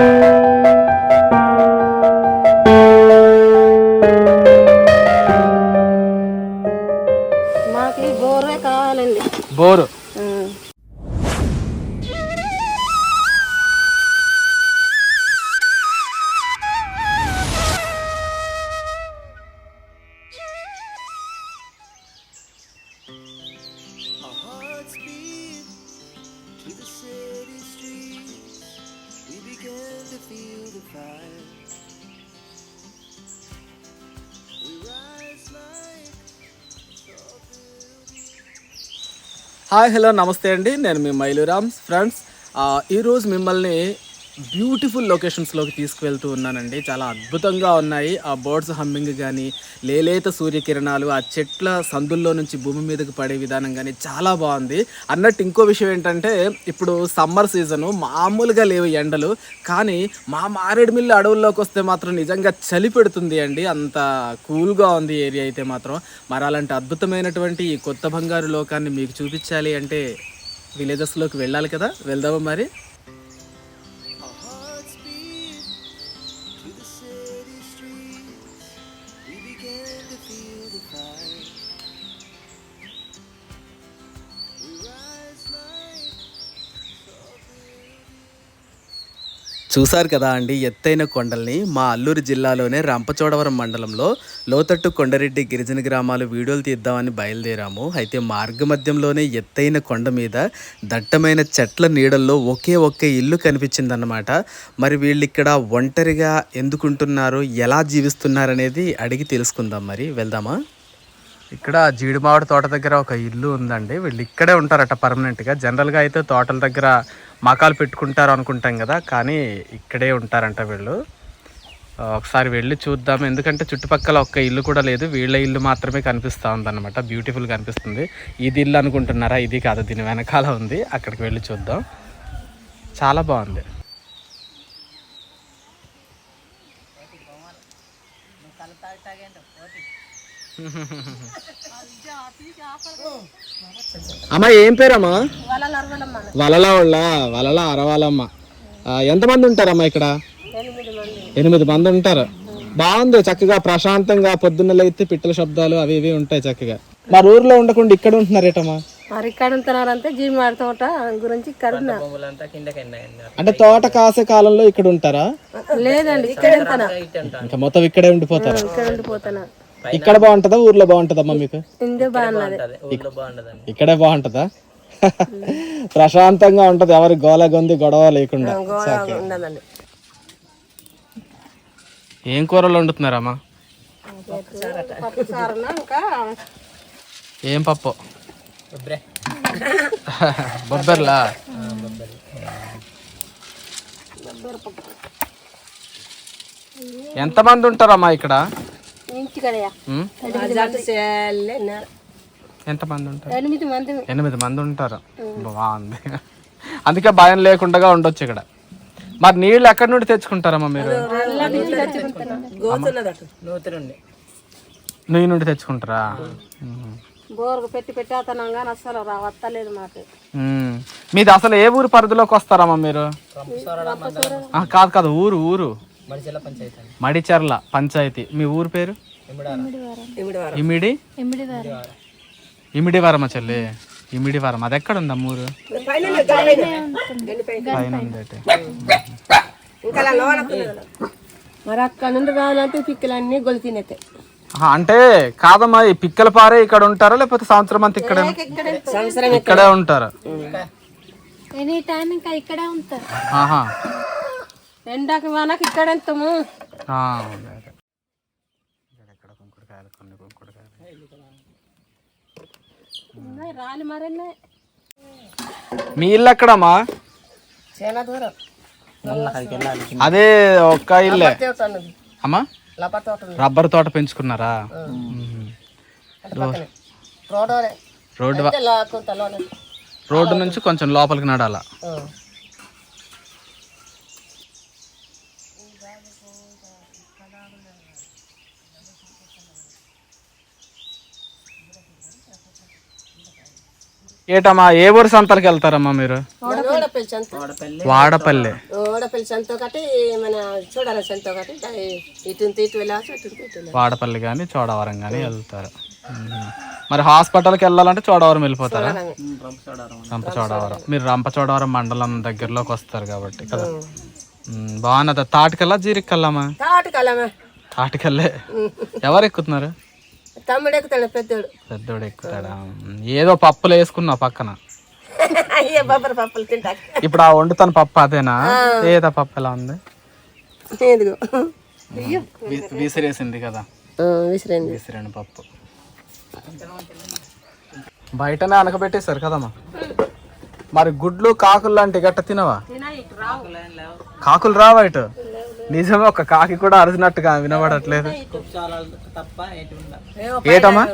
మాకు hi hello నమస్తే అండి. నేను మీ మైలురామ్స్ ఫ్రెండ్స్ ఈరోజు మిమ్మల్ని బ్యూటిఫుల్ లొకేషన్స్లోకి తీసుకువెళ్తూ ఉన్నానండి. చాలా అద్భుతంగా ఉన్నాయి. ఆ బర్డ్స్ హమ్మింగ్ కానీ లేలేత సూర్యకిరణాలు ఆ చెట్ల సందుల్లో నుంచి భూమి మీదకి పడే విధానం కానీ చాలా బాగుంది. అన్నట్టు ఇంకో విషయం ఏంటంటే ఇప్పుడు సమ్మర్ సీజను మామూలుగా లేవు ఎండలు. కానీ మా మారేడుమిల్లి అడవుల్లోకి వస్తే మాత్రం నిజంగా చలి పెడుతుంది అండి. అంత కూల్గా ఉంది ఏరియా అయితే మాత్రం. మరి అలాంటి అద్భుతమైనటువంటి ఈ కొత్త బంగారు లోకాన్ని మీకు చూపించాలి అంటే విలేజెస్లోకి వెళ్ళాలి కదా? వెళ్దామా మరి? చూశారు కదా అండి ఎత్తైన కొండల్ని. మా అల్లూరు జిల్లాలోనే రంపచోడవరం మండలంలో లోతట్టు కొండరెడ్డి గిరిజన గ్రామాలు వీడియోలు తీద్దామని బయలుదేరాము. అయితే మార్గమధ్యంలోనే ఎత్తైన కొండ మీద దట్టమైన చెట్ల నీడల్లో ఒకే ఒక్క ఇల్లు కనిపించిందన్నమాట. మరి వీళ్ళు ఇక్కడ ఒంటరిగా ఎందుకుంటున్నారు ఎలా జీవిస్తున్నారు అనేది అడిగి తెలుసుకుందాం మరి. వెళ్దామా? ఇక్కడ జీడిమావిడి తోట దగ్గర ఒక ఇల్లు ఉందండి. వీళ్ళు ఇక్కడే ఉంటారట పర్మనెంట్గా. జనరల్గా అయితే తోటల దగ్గర మకాలు పెట్టుకుంటారు అనుకుంటాం కదా కానీ ఇక్కడే ఉంటారంట వీళ్ళు. ఒకసారి వెళ్ళి చూద్దాం. ఎందుకంటే చుట్టుపక్కల ఒక్క ఇల్లు కూడా లేదు. వీళ్ళ ఇల్లు మాత్రమే కనిపిస్తూ ఉందన్నమాట. బ్యూటిఫుల్ కనిపిస్తుంది ఇది ఇల్లు అనుకుంటున్నారా? ఇది కాదు దీని వెనకాల ఉంది. అక్కడికి వెళ్ళి చూద్దాం. చాలా బాగుంది. అమ్మ ఏం పేరమ్మా? వలలు అరవలమ్మ వలల వాళ్ళ వలల అరవాలమ్మ. ఎంతమంది ఉంటారమ్మా ఇక్కడ? ఎనిమిది మంది. ఎనిమిది మంది ఉంటారు. బాగుంది చక్కగా ప్రశాంతంగా పొద్దున్న లేస్తే పిట్టల శబ్దాలు అవి ఇవి ఉంటాయి చక్కగా. మరి ఊర్లో ఉండకుండా ఇక్కడ ఉంటున్నారేటమ్మా మరి ఇక్కడ ఉంటున్నారంటే జీమాడి తోట గురించి ఇక్కడ. అంటే తోట కాసే కాలంలో ఇక్కడ ఉంటారా? లేదండి ఇక్కడ ఇంకా మొత్తం ఇక్కడే ఉండిపోతారా? ఇక్కడ ఉండిపోతున్నా. ఇక్కడ బాగుంటుందా? ఊర్లో బాగుంటుందమ్మా మీకు? ఇక్కడే బాగుంటుందా ప్రశాంతంగా ఉంటది ఎవరి గోల గొంది గొడవ లేకుండా. ఏం కూరలు వండుతున్నారమ్మా? ఏం పప్పు? బొబ్బర్లా? ఎంతమంది ఉంటారమ్మా ఇక్కడ? ఎంతమంది ఉంటారు ఎనిమిది మంది ఎనిమిది మంది ఉంటారు బాగుంది అందుకే భయం లేకుండా ఉండొచ్చు ఇక్కడ మరి నీళ్ళు ఎక్కడి నుండి తెచ్చుకుంటారమ్మా మీరు నువ్వు నుండి తెచ్చుకుంటారా ఉం. బోర్గు పెట్టి పెట్టేతనం కానీ అసలు రా వస్తలేదు మాకు. మీది అసలు ఏ ఊరు పరిధిలోకి వస్తారమ్మా మీరు కాదు కాదు ఊరు ఊరు మడిచెర్ల పంచాయతీ మీ ఊరు పేరు ఇమిడి? ఇమిడివరమ చెల్లి? ఇమిడివరం అది ఎక్కడ ఉందమ్మ ఊరు పైన. మరి అక్కడ నుండి రావాలంటే పిక్కలన్నీ ఆహా, అంటే కాదమ్మా ఈ పిక్కల పారే ఇక్కడ ఉంటారా? లేకపోతే సంవత్సరం అంతా ఇక్కడే ఇక్కడే. ఉంటారు? ఎనీ టైం ఇంకా ఇక్కడే ఉంటారు. ఆహా. ఎండాకి వానకి ఇక్కడ ఎంతము ఆ, అదే, అదే. ఇక్కడ కుంకుడుకాయలు, కొన్ని కుంకుడుకాయలు. రాలి మీ ఇల్లు ఎక్కడమ్మా? చాలా దూరం. అదే ఒక్క ఇల్లే. అమ్మా? రబ్బర్ తోట పెంచుకున్నారా? రోడ్డు రోడ్డు నుంచి కొంచెం లోపలికి నడాల ఏటమ్మా ఏ ఊరు సంతలకు వెళ్తారమ్మా మీరు? వాడపల్లె. ఓడపల్లి సంత ఒకటి మన చూడాలి సంత ఒకటి ఇటు ఇటు వెళ్ళాల్సి ఇటు ఇటు వెళ్ళాలి వాడపల్లి కానీ చోడవరం కానీ వెళ్తారు. మరి హాస్పిటల్కి వెళ్ళాలంటే చోడవరం వెళ్ళిపోతారా? రంపచోడవరం. మీరు రంపచోడవరం మండలం దగ్గరలోకి వస్తారు కాబట్టి కదా. బాగున్నది. తాటికల్లా జీరికల్లామా? తాటికల్లే. ఎవరు ఎక్కుతున్నారు తమ్ముడు ఎక్కుతాడు పెద్దోడు. పెద్దోడు ఎక్కుతాడా. ఏదో పప్పులు వేసుకున్నావు పక్కన. అయ్యే బొబ్బరి పప్పులు తింటా. ఇప్పుడు ఆ వండుతాను పప్పు అదేనా? ఏదో పప్పు ఎలా ఉంది? వి- విసిరేసింది కదా. ఆ, విసిరింది విసిరేను పప్పు. బయటనే అనకబెట్టేశారు కదమ్మా. మరి గుడ్లు కాకులు లాంటి గట్ట తినవా? కాకులు రావా ఇటు? నిజమే ఒక కాకి కూడా అరిచినట్టుగా వినబడట్లేదు. ఏటమ్మా?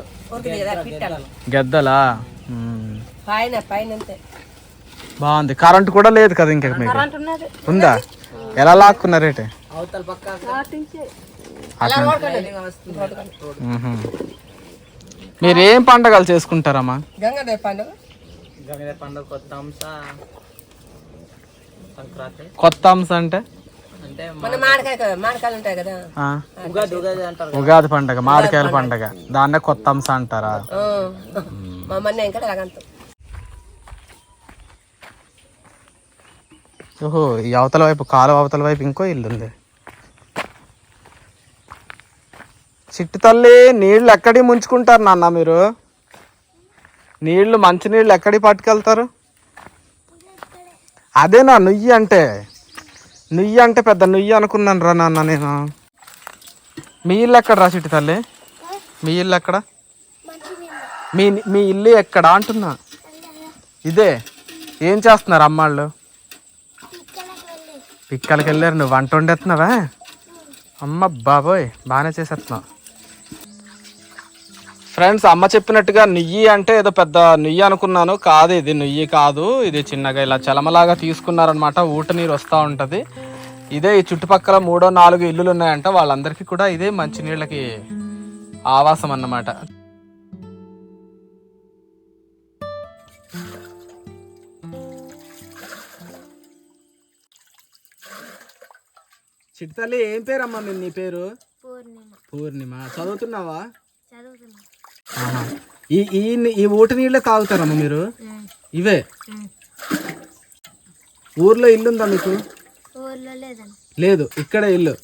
గెద్దలా? బాగుంది. కరెంట్ కూడా లేదు కదా ఇంకా మీకు? ఉందా? ఎలా లాక్కున్నారేటే అలా ఓడుకోండి మ్హూ. మీరు ఏం పండగలు చేసుకుంటారమ్మా? గంగాదేవి పండుగ? కొత్త అంశ అంటే? ఉగాది పండగ మామిడికాయల పండగ. దాన్నే కొత్త అంశ అంటారా? ఓహో ఈ అవతల వైపు కాలువ అవతల వైపు ఇంకో ఇల్లు ఉంది. చిట్టు తల్లి నీళ్ళు ఎక్కడి ముంచుకుంటారు నాన్న మీరు? నీళ్ళు మంచి నీళ్ళు ఎక్కడికి పట్టుకెళ్తారు? అదేనా నుయ్యి అంటే? నుయ్యి అంటే పెద్ద నుయ్యి అనుకున్నాను రా నాన్న నేను. మీ ఇల్లు ఎక్కడ రా చిట్టి తల్లి? మీ ఇల్లు ఎక్కడ? మీ మీ ఇల్లు ఎక్కడ అంటున్నా? ఇదే? ఏం చేస్తున్నారు అమ్మాళ్ళు? పిక్కలకి వెళ్ళారు. నువ్వు వంట వండేస్తున్నావా? అమ్మ బాబోయ్ బాగానే చేసేస్తున్నావు. ఫ్రెండ్స్ అమ్మ చెప్పినట్టుగా నెయ్యి అంటే ఏదో పెద్ద నెయ్యి అనుకున్నాను. కాదు ఇది నెయ్యి కాదు. ఇది చిన్నగా ఇలా చలమలాగా తీసుకున్నారనమాట ఊట నీరు వస్తూ ఉంటుంది. ఇదే ఈ చుట్టుపక్కల మూడో నాలుగు ఇల్లులు ఉన్నాయంట. వాళ్ళందరికీ కూడా ఇదే మంచినీళ్ళకి ఆవాసం అన్నమాట. చిట్తల్లి ఏం పేరమ్మా మీ నీ పేరు? పూర్ణిమ. పూర్ణిమ. చదువుతున్నావా. ఈ ఈ ఈ ఊట నీళ్ళే తాగుతారమ్మా మీరు? ఇవే? ఊర్లో ఇల్లు ఉందా మీకు? ఊర్లో లేదండి లేదు ఇక్కడే ఇల్లు.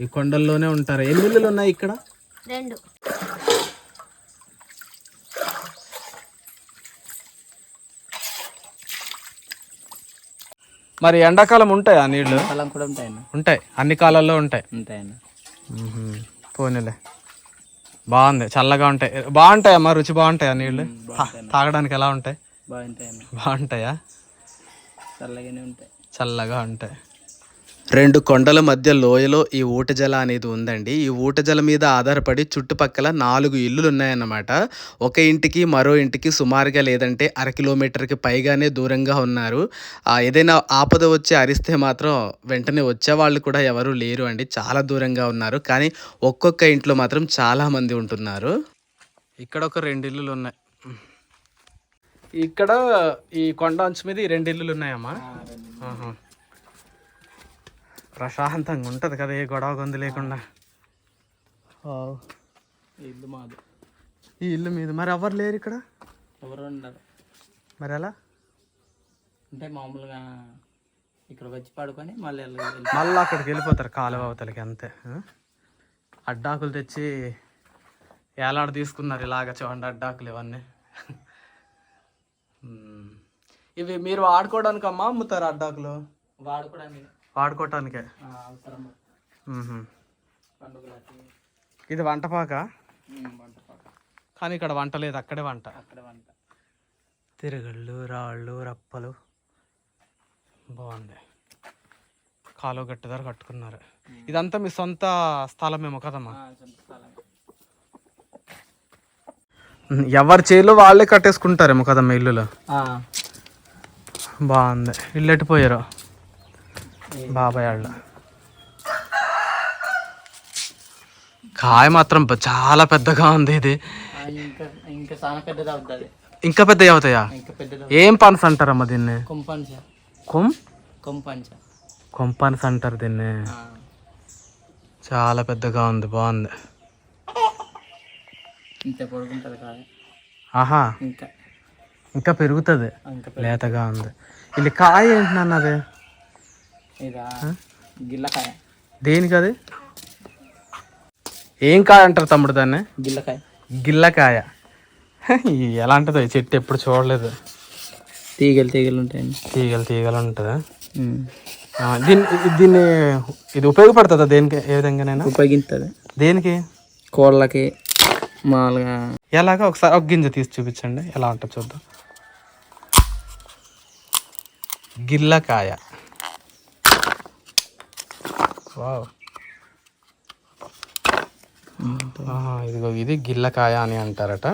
ఈ కొండల్లోనే ఉంటారు. ఎన్ని ఇల్లులు ఉన్నాయి ఇక్కడ? రెండు. మరి ఎండాకాలం ఉంటాయా నీళ్ళు కాలం కూడా ఉంటాయన్న. ఉంటాయి. అన్ని కాలాల్లో ఉంటాయి. ఉంటాయన్న. మ్మ్హ్మ్. పోనీలే. బాగుంది చల్లగా ఉంటాయి. బాగుంటాయమ్మా రుచి బాగుంటాయా నీళ్ళు తా- తాగడానికి ఎలా ఉంటాయి? బాగుంటాయా? చల్లగానే ఉంటాయి. చల్లగా ఉంటాయి. రెండు కొండల మధ్య లోయలో ఈ ఊటజల అనేది ఉందండి. ఈ ఊటజల మీద ఆధారపడి చుట్టుపక్కల నాలుగు ఇల్లులు ఉన్నాయన్నమాట ఒక ఇంటికి మరో ఇంటికి సుమారుగా లేదంటే అర కిలోమీటర్కి పైగానే దూరంగా ఉన్నారు. ఏదైనా ఆపద వచ్చి అరిస్తే మాత్రం వెంటనే వచ్చేవాళ్ళు కూడా ఎవరు లేరు అండి. చాలా దూరంగా ఉన్నారు. కానీ ఒక్కొక్క ఇంట్లో మాత్రం చాలా మంది ఉంటున్నారు. ఇక్కడ ఒక రెండు ఇల్లులు ఉన్నాయి ఇక్కడ ఈ కొండ అంచు మీద ఈ రెండు ఇల్లులు. ఉన్నాయమ్మా. ప్రశాంతంగా ఉంటుంది కదా ఏ గొడవ గొంతు లేకుండా. ఇల్లు మాది. ఈ ఇల్లు మీద. మరి ఎవరు లేరు ఇక్కడ? ఎవరు ఉండరు. మరి ఎలా? అంటే మామూలుగా ఇక్కడికి వచ్చి పడుకొని మళ్ళీ మళ్ళీ అక్కడికి వెళ్ళిపోతారు కాలువ అవతలకి అంతే? అడ్డాకులు తెచ్చి ఏలాడ తీసుకున్నారు ఇలాగ చూడండి అడ్డాకులు ఇవన్నీ. ఇవి మీరు వాడుకోవడానికి అమ్మా అమ్ముతారు అడ్డాకులు? వాడుకోవడానికి వాడుకోవటానికే. ఇది వంటపాక ఉమ్, వంట పాక. కానీ ఇక్కడ వంట లేదు అక్కడే వంట. తిరగళ్ళు రాళ్ళు రప్పలు. బాగుంది. కాలువ గట్టి ధర కట్టుకున్నారు. ఇదంతా మీ సొంత స్థలమేమో కదమ్మా? ఎవరి చేలు వాళ్ళే కట్టేసుకుంటారేమో కదమ్మా ఇల్లులో? బాగుంది. ఇల్లు ఎట్టిపోయారు బాబాయ్ వాళ్ళు. కాయ మాత్రం చాలా పెద్దగా ఉంది ఇది. ఇంకా పెద్దవి అవుతాయా? ఏం పనస అంటారమ్మా దీన్ని? కొంపనస అంటారు దీన్ని. చాలా పెద్దగా ఉంది బాగుంది. ఆహా. ఇంకా. ఇంకా పెరుగుతుంది. లేతగా ఉంది. ఇది కాయ ఏంటి నాన్న అది? ఇదా గిల్లకాయ. దేనికి అది ఏం కాయ అంటారు తమ్ముడు దాన్ని? గిల్లకాయ. గిల్లకాయ. ఎలాంటిదో చెట్టు ఎప్పుడు చూడలేదు. తీగలు తీగలు ఉంటాయండి. తీగలు తీగలు ఉంటుందా? దీన్ని దీన్ని ఇది ఉపయోగపడుతుందా దేనికి ఏ విధంగానైనా? ఉపయోగిస్తుంది దేనికి? కోళ్ళకి మామూలుగా. ఎలాగా ఒకసారి ఒక గింజ తీసి చూపించండి. ఎలా ఉంటుంది చూద్దాం. గిల్లకాయ. వావ్. ఇదిగో ఇది గిల్లకాయ అని అంటారట.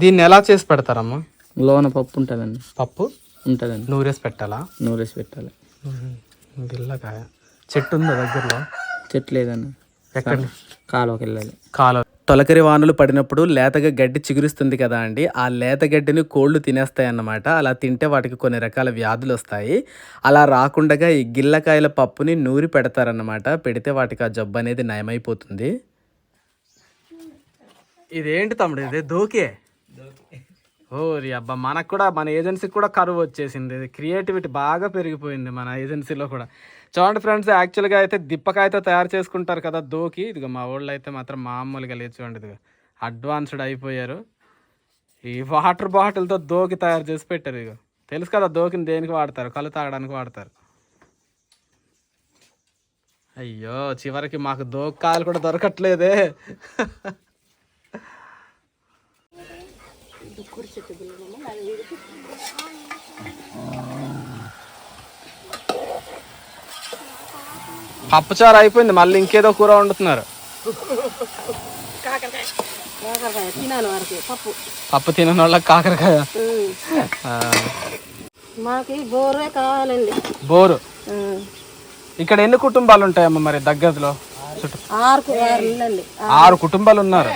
దీన్ని ఎలా చేసి పెడతారమ్మా? లోన పప్పు ఉంటుందండి. పప్పు? ఉంటుందండి. నూరేసి పెట్టాలా? నూరేసి పెట్టాలి. గిల్లకాయ. చెట్టు ఉందా దగ్గరలో? చెట్టు లేదండి. ఎక్కడ? కాలువకి వెళ్ళాలి. కాలువ తొలకరి వానలు పడినప్పుడు లేతగా గడ్డి చిగురిస్తుంది కదా అండి. ఆ లేత గడ్డిని కోళ్ళు తినేస్తాయి అన్నమాట అలా తింటే వాటికి కొన్ని రకాల వ్యాధులు వస్తాయి. అలా రాకుండా ఈ గిల్లకాయల పప్పుని నూరి పెడతారన్నమాట. పెడితే వాటికి ఆ జబ్బు అనేది నయమైపోతుంది. ఇదేంటి తమ్ముడు? ఇది దోకే? ఓ రీ అబ్బా మనకు కూడా మన ఏజెన్సీకి కూడా కరువు వచ్చేసింది. క్రియేటివిటీ బాగా పెరిగిపోయింది మన ఏజెన్సీలో కూడా. చూడండి ఫ్రెండ్స్ యాక్చువల్గా అయితే దిప్పకాయతో తయారు చేసుకుంటారు కదా దోకి. ఇదిగో మా వాళ్ళు అయితే మాత్రం మామూలుగా లేదు చూడండి ఇదిగో. అడ్వాన్స్డ్ అయిపోయారు. ఈ వాటర్ బాటిల్తో దోకి తయారు చేసి పెట్టారు ఇదిగో. తెలుసు కదా దోకిని దేనికి వాడతారు? కళ్ళు తాగడానికి వాడతారు. అయ్యో చివరికి మాకు దోకాయలు కూడా దొరకట్లేదే. పప్పుచారు అయిపోయింది మళ్ళీ ఇంకేదో కూర వండుతున్నారు. పప్పు. తినని వాళ్ళకి కాకరకాయ. మాకు బోరే కావాలండి. బోరు. ఇక్కడ ఎన్ని కుటుంబాలు ఉంటాయమ్మ మరి దగ్గరలో? ఆరు కుటుంబాలు ఉన్నారు.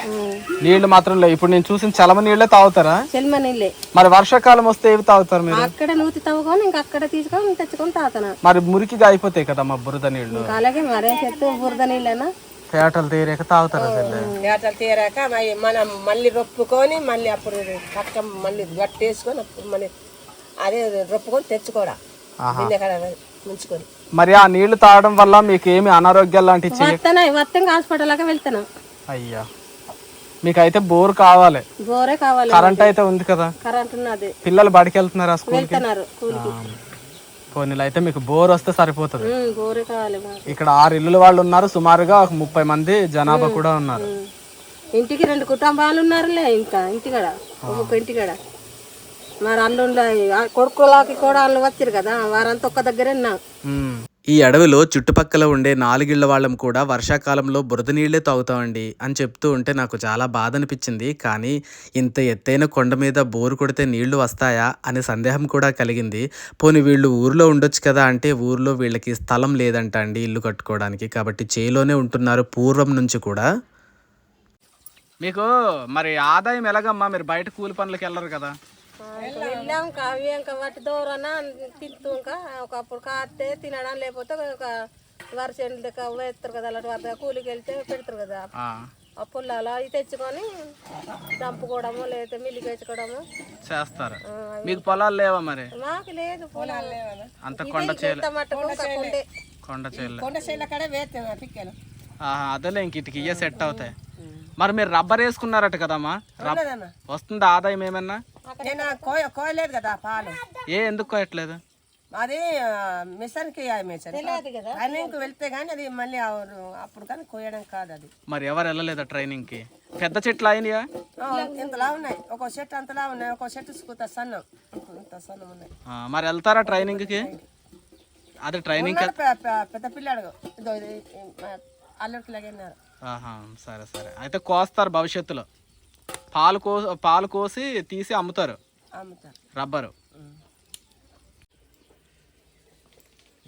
నీళ్ళు మాత్రం లేవు. ఇప్పుడు నేను చూసిన చలమ నీళ్ళే తాగుతారా? చెల్మ నీళ్ళే. మరి వర్షాకాలం వస్తే ఏవి తాగుతారు మీరు? అక్కడ నూతి తవ్వుకొని ఇంకా అక్కడ తీసుకొని తెచ్చుకొని తాతన మరి మురికిగా అయిపోతాయి కదమ్మా బురద నీళ్ళు అలాగే మరే చెట్టు బురద నీళ్ళనా. పేటలు తీరాక తాగుతారా చెల్లె వేటలు తీరాక మరి మనం మళ్ళీ రొప్పుకొని మళ్ళీ అప్పుడు కట్ట మళ్ళీ గట్టేసుకొని అప్పుడు మళ్ళీ అదే రొప్పుకొని తెచ్చుకోవడం. బిందెకాడ ముంచుకొని మరి ఆ నీళ్ళు తాగడం వల్ల మీకు ఏమి అనారోగ్యాలు లాంటివి చేయ వస్తున్నాయి వస్తాం హాస్పిటల్కి వెళ్తున్నాం. అయ్యా. మీకైతే బోర్ కావాలి. బోరే కావాలి. కరెంట్ అయితే ఉంది కదా. కరెంట్ ఉన్నది. పిల్లలు బడికి వెళ్తున్నారా స్కూల్కి. వెళ్తున్నారు కూలికి పోనీలు అయితే మీకు బోర్ వస్తే సరిపోతుంది. ఉమ్, బోరే కావాలి మాకు. ఇక్కడ ఆరు ఇల్లుల వాళ్ళు ఉన్నారు సుమారుగా ఒక ముప్పై మంది జనాభా కూడా ఉన్నారు. ఉమ్. ఇంటికి రెండు కుటుంబాలు ఉన్నారులే ఇంకా ఇంటికాడ ఒక్కొక్క ఇంటికాడ. మరి అల్లుండ్ల కొడుకులకి కూడా వాళ్ళు వచ్చారు కదా వారంతా ఒక్క దగ్గరే. ఈ అడవిలో చుట్టుపక్కల ఉండే నాలుగిళ్ళ వాళ్ళం కూడా వర్షాకాలంలో బురద నీళ్ళే తాగుతామండి అని చెప్తూ ఉంటే నాకు చాలా బాధ అనిపించింది. కానీ ఇంత ఎత్తైన కొండ మీద బోరు కొడితే నీళ్ళు వస్తాయా అనే సందేహం కూడా కలిగింది. పోనీ వీళ్ళు ఊర్లో ఉండొచ్చు కదా అంటే ఊర్లో వీళ్ళకి స్థలం లేదంట అండి ఇల్లు కట్టుకోవడానికి. కాబట్టి చేలోనే ఉంటున్నారు పూర్వం నుంచి కూడా. మీకు మరి ఆదాయం ఎలాగమ్మా? మీరు బయట కూలి పనులకు వెళ్ళరు కదా. వెళ్ళాం కావి ఇంకా వాటి దూరాన తింటూ ఇంకా ఒకప్పుడు కాస్తే తినడం లేకపోతే ఒక దగ్గర వేస్తారు కదా అలాంటి వద్ద కూలికి వెళ్తే పెడతారు కదా. ఆ, పుల్లాలు అవి తెచ్చుకొని దంపుకోవడము లేకపోతే మిల్లికి తెచ్చుకోవడము చేస్తారు. మీకు పొలాలు లేవా మరి? మాకు లేదు పొలాలు. అంత కొండ కొండే కొండ. అదేలే ఇంక ఇటుకి ఇయ్య సెట్ అవుతాయి. మరి మీరు రబ్బర్ వేసుకున్నారట కదమ్మా? రబ్- వస్తుందా ఆదాయం ఏమన్నా? నేను కోయ కోయలేదు కదా పాలు. ఏ ఎందుకు కోయట్లేదు? అది మిషన్కి మిషన్. ట్రైనింగ్కి వెళ్తే కానీ అది మళ్ళీ అప్పుడు కానీ కోయడం కాదు అది. మరి ఎవరు వెళ్ళలేదా ట్రైనింగ్కి పెద్ద చెట్లు అయినాయా? ఆ, ఇంతలా ఉన్నాయి. ఒక చెట్టు అంతలా ఉన్నాయి. ఒక చెట్టు సుకుత సన్నం. ఇంత సన్నం ఉన్నాయి. ఆ, మరి వెళ్తారా ట్రైనింగ్కి అదే ట్రైనింగ్ ఉన్నాడు పె- పె- పెద్ద పిల్లాడు ఇదో ఇది ఆహా సరే సరే. అయితే కోస్తారు భవిష్యత్తులో. పాలు కో పాలు కోసి తీసి అమ్ముతారు. అమ్ముతారు. రబ్బరు.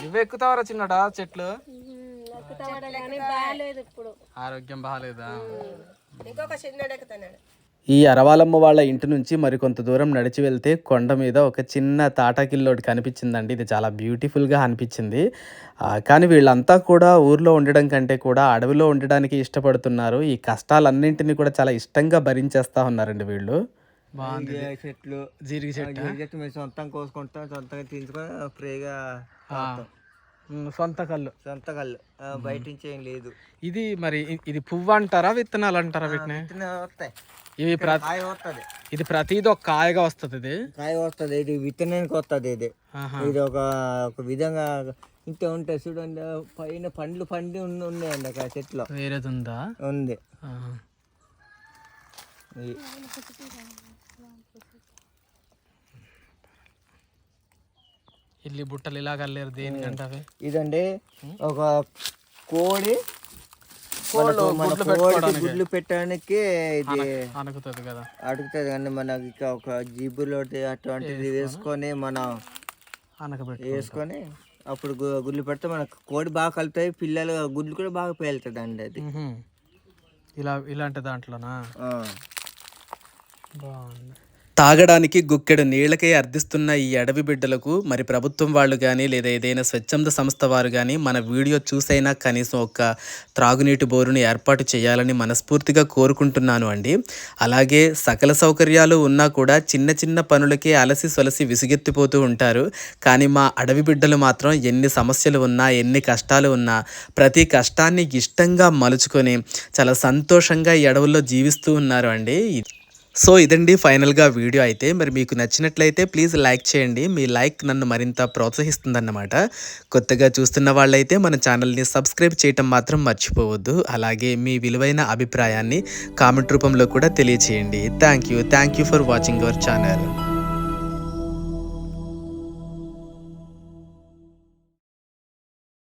నువ్వు ఎక్కుతావరా చిన్నడా చెట్లు? ఆరోగ్యం బాగాలేదా? ఇంకొక చిన్నడు ఎక్కుతున్నాడు. ఈ అరవాలమ్మ వాళ్ళ ఇంటి నుంచి మరికొంత దూరం నడిచి వెళ్తే కొండ మీద ఒక చిన్న తాటాకిల్లోటి కనిపించిందండి. ఇది చాలా బ్యూటిఫుల్గా అనిపించింది. కానీ వీళ్ళంతా కూడా ఊర్లో ఉండడం కంటే కూడా అడవిలో ఉండడానికి ఇష్టపడుతున్నారు. ఈ కష్టాలన్నింటినీ కూడా చాలా ఇష్టంగా భరించేస్తా ఉన్నారండి వీళ్ళు. బాగుంది. చెట్లు మేము సొంతంగా కోసుకుంటాం. సొంతంగా తీసుకొని ఫ్రీగా తాగుతాం. సొంత కళ్ళు. సొంత కళ్ళు. బయట నుంచి ఏం లేదు. ఇది మరి ఇది పువ్వు అంటారా విత్తనాలు అంటారా వీటిని? వస్తాయి. ఇవి కాయ వస్తుంది. ఇది ప్రతిది ఒక కాయగా వస్తుంది ఇది? కాయ వస్తుంది ఇది విత్తనానికి వస్తుంది ఇది. ఇది ఒక ఒక విధంగా ఇంత ఉంటాయి చూడండి పైన పండ్లు పండి ఉన్న- ఉన్నాయండి అక్కడ చెట్లు. వేరేది ఉందా? ఉంది ఆహా. ఇది. ఇల్లి బుట్టలు ఇలా కల్లేరు దేనికంటే అవి ఇదండి ఒక కోడి. మనకు- మన గుడ్లు కోడికి పెట్టుకోవడానికి. గుడ్లు పెట్టడానికి ఇది అనుకుతుంది కదా. అడుగుతుంది కానీ మనకి ఇక ఒక జిబ్బులో అటువంటిది వేసుకొని మనం అనకబెట్టి వేసుకొని అప్పుడు గుడ్లు పెడితే మనకు కోడి బాగా కలుతాయి పిల్లలు గుడ్లు కూడా బాగా పేలుతుంది అండి అది ఇలా ఇలాంటి దాంట్లోనా. బాగుంది. తాగడానికి గుక్కెడు నీళ్ళకే అర్థిస్తున్న ఈ అడవి బిడ్డలకు మరి ప్రభుత్వం వాళ్ళు కానీ లేదా ఏదైనా స్వచ్ఛంద సంస్థ వారు కానీ మన వీడియో చూసైనా కనీసం ఒక త్రాగునీటి బోరును ఏర్పాటు చేయాలని మనస్ఫూర్తిగా కోరుకుంటున్నాను అండి. అలాగే సకల సౌకర్యాలు ఉన్నా కూడా చిన్న చిన్న పనులకే అలసి సొలసి విసుగెత్తిపోతూ ఉంటారు. కానీ మా అడవి బిడ్డలు మాత్రం ఎన్ని సమస్యలు ఉన్నా ఎన్ని కష్టాలు ఉన్నా ప్రతి కష్టాన్ని ఇష్టంగా మలుచుకొని చాలా సంతోషంగా ఈ అడవుల్లో జీవిస్తూ ఉన్నారు అండి. సో ఇదండి ఫైనల్గా వీడియో అయితే. మరి మీకు నచ్చినట్లయితే ప్లీజ్ లైక్ చేయండి. మీ లైక్ నన్ను మరింత ప్రోత్సహిస్తుందన్నమాట. కొత్తగా చూస్తున్న వాళ్ళైతే మన ఛానల్ని సబ్స్క్రైబ్ చేయటం మాత్రం మర్చిపోవద్దు. అలాగే మీ విలువైన అభిప్రాయాన్ని కామెంట్ రూపంలో కూడా తెలియచేయండి. Thank you. Thank you for watching our channel.